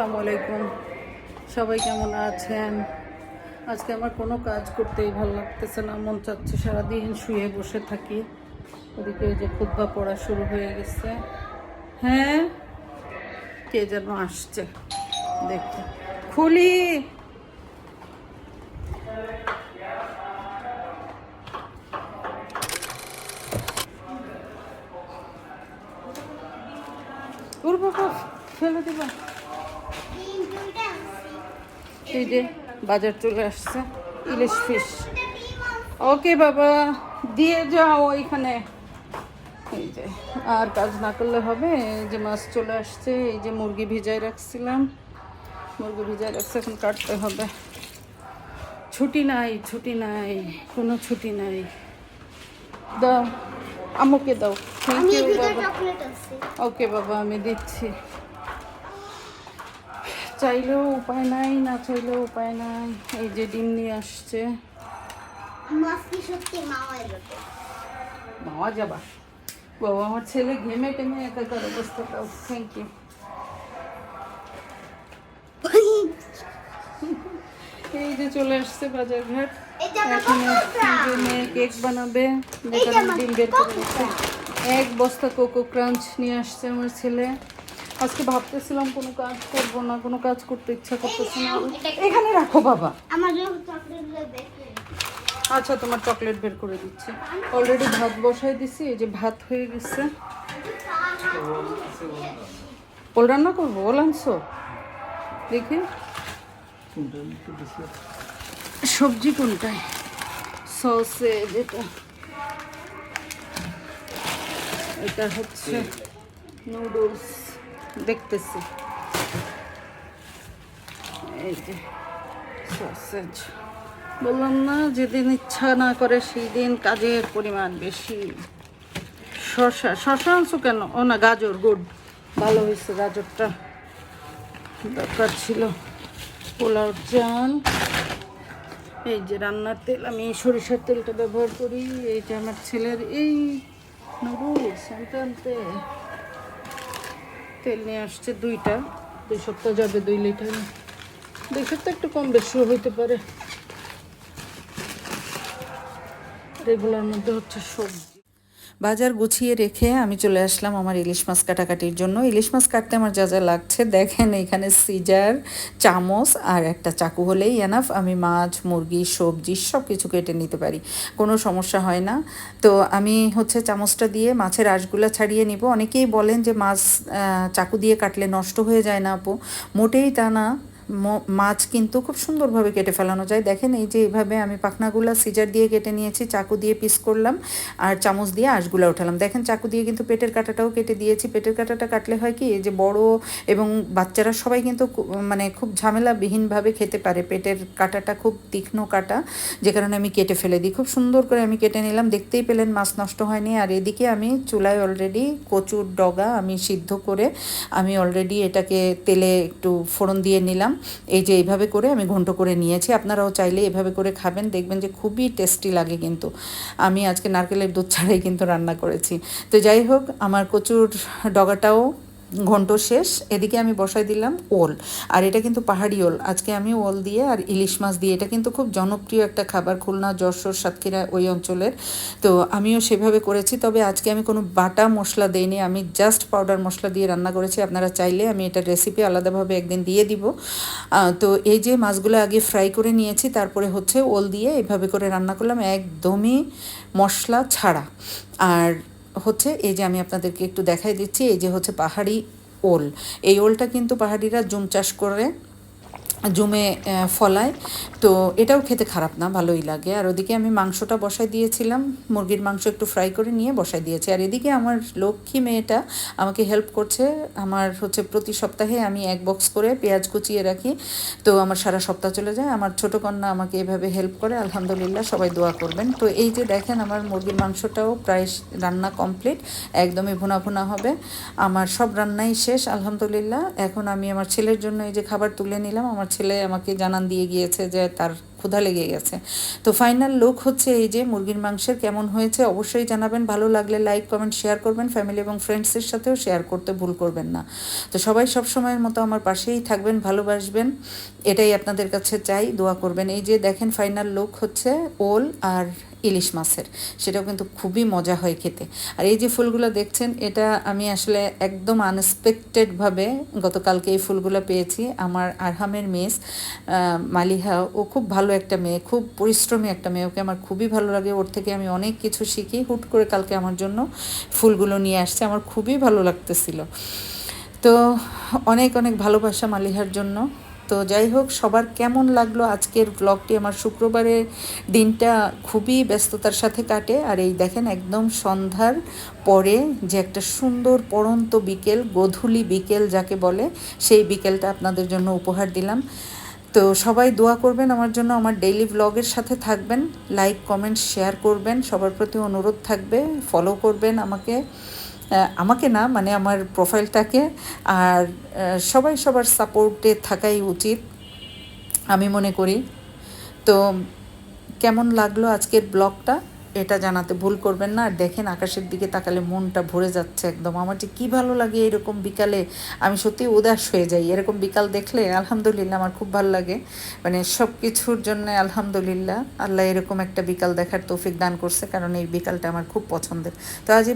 আসসালামু আলাইকুম। সবাই কেমন আছেন? আজকে আমার কোনো কাজ করতেই ভালো লাগতেছে না, মন চাচ্ছে সারাদিন শুয়ে বসে থাকি। ওদিকে যে খুদ্া পড়া শুরু হয়ে গেছে। হ্যাঁ কে যেন আসছে? দেখতে খুলি! ওর বাবা ফেলে দিবা। এই যে বাজার চলে আসছে ইলিশ ফিশ। ওকে বাবা দিয়ে যাও ওইখানে এই যে আর কাজ না করলে হবে এই যে মাছ চলে আসছে এই যে মুরগি ভিজাই রাখছিলাম। মুরগি ভিজাই রাখছে এখন কাটতে হবে। ছুটি নাই ছুটি নাই কোনো ছুটি নাই। দাও আমুকে দাও। থ্যাংক ইউ বাবা। ওকে বাবা আমি দিচ্ছি। চাইলেও উপায় নাই না চাইলেও উপায় নাই। এই যে ডিম নিয়ে আসছে। মাওয়া যাবা। বাবা আমার ছেলে ঘেমে টেমে একাকার অবস্থাটাও থ্যাংক ইউ এই যে চলে আসছে বাজার ঘাট এখন মেয়ে কেক বানাবে। যেটা ডিম বের করে এক বস্তা কোকো ক্রাঞ্চ নিয়ে আসছে আমার ছেলে। আজকে ভাবতেছিলাম কোনো কাজ করব না কোনো কাজ করতে ইচ্ছা করতেছে না। এখানে রাখো বাবা। আমার জন্য চকলেট দেবে আচ্ছা তোমার চকলেট বের করে দিচ্ছি। অলরেডি ভাত বসাই দিছি এই যে ভাত হয়ে গেছে। ওল রান্না করব? ওল আনছো? দেখি। সবজি কোনটায়? সসে যেটা এটা হচ্ছে নুডলস দেখতেছি। এই যে সসেজ বললাম না, যেদিন ইচ্ছা না করে সেই দিন কাজের পরিমাণ বেশি। শশা শশা আনছো কেন? ও না, গাজর, গুড। ভালো হয়েছে গাজরটা। দরকার ছিল পোলাও চাল এই যে রান্নার তেল, আমি সরিষার তেলটা ব্যবহার করি। এই যে আমার ছেলের এই নুডলস আনতে আনতে তেল নিয়ে আসছে দুইটা। দুই সপ্তাহ যাবে দুই লিটার। দুই সপ্তাহ একটু কম বেশিও হইতে পারে। রেগুলার এগুলোর মধ্যে হচ্ছে সবজি। বাজার গুছিয়ে রেখে আমি চলে আসলাম আমার ইলিশ মাছ কাটাকাটির জন্য। ইলিশ মাছ কাটতে আমার যা যা লাগছে, দেখেন এখানে সিজার, চামচ আর একটা চাকু হলেই এনাফ আমি মাছ, মুরগি, সবজি সব কিছু কেটে নিতে পারি, কোনো সমস্যা হয় না। তো আমি হচ্ছে চামচটা দিয়ে মাছের আঁশগুলো ছাড়িয়ে নিব। অনেকেই বলেন যে মাছ চাকু দিয়ে কাটলে নষ্ট হয়ে যায় না আপু। মোটেই তা না। মাছ কিন্তু খুব সুন্দরভাবে কেটে ফেলানো যায়। দেখেন এই যে এইভাবে আমি পাখনাগুলা সিজার দিয়ে কেটে নিয়েছি, চাকু দিয়ে পিস করলাম আর চামচ দিয়ে আঁশগুলা উঠালাম। দেখেন চাকু দিয়ে কিন্তু পেটের কাঁটাটাও কেটে দিয়েছি। পেটের কাঁটাটা কাটলে হয় কি, এই যে বড় এবং বাচ্চারা সবাই কিন্তু মানে খুব ঝামেলাবিহীনভাবে খেতে পারে। পেটের কাঁটাটা খুব তীক্ষ্ণ কাটা, যে কারণে আমি কেটে ফেলে দিই। খুব সুন্দর করে আমি কেটে নিলাম। দেখতেই পেলেন মাছ নষ্ট হয়নি। আর এদিকে আমি চুলায় অলরেডি কচুর ডগা আমি সিদ্ধ করে আমি অলরেডি এটাকে তেলে একটু ফোড়ন দিয়ে নিলাম। এই যে এইভাবে করে আমি ঘন্ট করে নিয়েছি। আপনারাও চাইলে এভাবে করে খাবেন, দেখবেন যে খুবই টেস্টি লাগে কিন্তু। আমি আজকে নারকেলের দুধ ছাড়াই কিন্তু রান্না করেছি। তো যাই হোক, আমার কচুর ডগাটাও ঘন্ট শেষ, এদিকে আমি বসাই দিলাম ওল। আর এটা কিন্তু পাহাড়ি ওল। আজকে আমি ওল দিয়ে আর ইলিশ মাছ দিয়ে, এটা কিন্তু খুব জনপ্রিয় একটা খাবার খুলনা, যশোর, সাতক্ষীরা ওই অঞ্চলের। তো আমিও সেভাবে করেছি, তবে আজকে আমি কোনো বাটা মশলা দেইনি, আমি জাস্ট পাউডার মশলা দিয়ে রান্না করেছি। আপনারা চাইলে আমি এটা রেসিপি আলাদাভাবে একদিন দিয়ে দিব। তো এই যে মাছগুলো আগে ফ্রাই করে নিয়েছি, তারপরে হচ্ছে ওল দিয়ে এভাবে করে রান্না করলাম, একদমই মশলা ছাড়া। আর হচ্ছে এই যে আমি আপনাদেরকে একটু দেখাই দিচ্ছি, এই যে হচ্ছে পাহাড়ি ওল। এই ওলটা কিন্তু পাহাড়িরা জুম চাষ করে জুমে ফলায়। তো এটাও খেতে খারাপ না, ভালোই লাগে। আর ওদিকে আমি মাংসটা বসাই দিয়েছিলাম। মুরগির মাংস একটু ফ্রাই করে নিয়ে বসাই দিয়েছি। আর এদিকে আমার লক্ষ্মী মেয়েটা আমাকে হেল্প করছে। আমার হচ্ছে প্রতি সপ্তাহে আমি এক বক্স করে পেঁয়াজ কুচিয়ে রাখি। তো আমার সারা সপ্তাহ চলে যায়। আমার ছোটো কন্যা আমাকে এভাবে হেল্প করে। আলহামদুলিল্লাহ সবাই দোয়া করবেন। তো এই যে দেখেন, আমার মুরগির মাংসটাও প্রায় রান্না কমপ্লিট একদমই ভুনা ভুনা হবে। আমার সব রান্নাই শেষ, আলহামদুলিল্লাহ। এখন আমি আমার ছেলের জন্য এই যে খাবার তুলে নিলাম। আমার ছেলে আমাকে জানান দিয়ে গিয়েছে যে তার ক্ষুধা লেগে গেছে। তো ফাইনাল লুক হচ্ছে এই যে মুরগির মাংসের কেমন হয়েছে অবশ্যই জানাবেন। ভালো লাগলে লাইক কমেন্ট শেয়ার করবেন। ফ্যামিলি এবং ফ্রেন্ডসের সাথেও শেয়ার করতে ভুল করবেন না। তো সবাই সব সময়ের মতো আমার পাশেই থাকবেন, ভালোবাসবেন। এটাই আপনাদের কাছে চাই, দোয়া করবেন। এই যে দেখেন ফাইনাল লুক হচ্ছে ওল আর ইলিশ মাছের। সেটাও কিন্তু খুবই মজা হয় খেতে। আর এই যে ফুলগুলো দেখছেন, এটা আমি আসলে একদম আনএক্সপেক্টেডভাবে গতকালকে এই ফুলগুলো পেয়েছি। আমার আরহামের মেস মালিহা, ও খুব ভালো একটা মেয়ে, খুব পরিশ্রমী একটা মেয়ে, ওকে আমার খুবই ভালো লাগে। ওর থেকে আমি অনেক কিছু শিখি। হুট করে কালকে আমার জন্য ফুলগুলো নিয়ে আসছে, আমার খুবই ভালো লাগতেছিল। তো অনেক অনেক ভালোবাসা মালিহার জন্য। তো যাই হোক, সবার কেমন লাগল আজকের ব্লগটি আমার শুক্রবারের দিনটা খুবই ব্যস্ততার সাথে কাটে। আর এই দেখেন, একদম সন্ধ্যার পরে যে একটা সুন্দর পড়ন্ত বিকেল, গধূলি বিকেল যাকে বলে, সেই বিকেলটা আপনাদের জন্য উপহার দিলাম। তো সবাই দোয়া করবেন, আমার জন্য আমার ডেইলি ব্লগের সাথে থাকবেন লাইক কমেন্ট শেয়ার করবেন, সবার প্রতি অনুরোধ থাকবে ফলো করবেন আমাকে আমাকে না মানে আমার প্রোফাইলটাকে আর সবাই সবার সাপোর্টে থাকাই উচিত, আমি মনে করি। তো কেমন লাগল আজকের ব্লগটা এটা জানাতে ভুল করবেন না। আর দেখেন আকাশের দিকে তাকালে মনটা ভরে যাচ্ছে একদম। আমার যে কী ভালো লাগে এরকম বিকালে। আমি সত্যি উদাস হয়ে যাই। এরকম বিকাল দেখলে আলহামদুলিল্লাহ আমার খুব ভালো লাগে। মানে সব কিছুর জন্য আলহামদুলিল্লাহ। আল্লাহ এরকম একটা বিকাল দেখার তৌফিক দান করছে। কারণ এই বিকালটা আমার খুব পছন্দের। তো আজ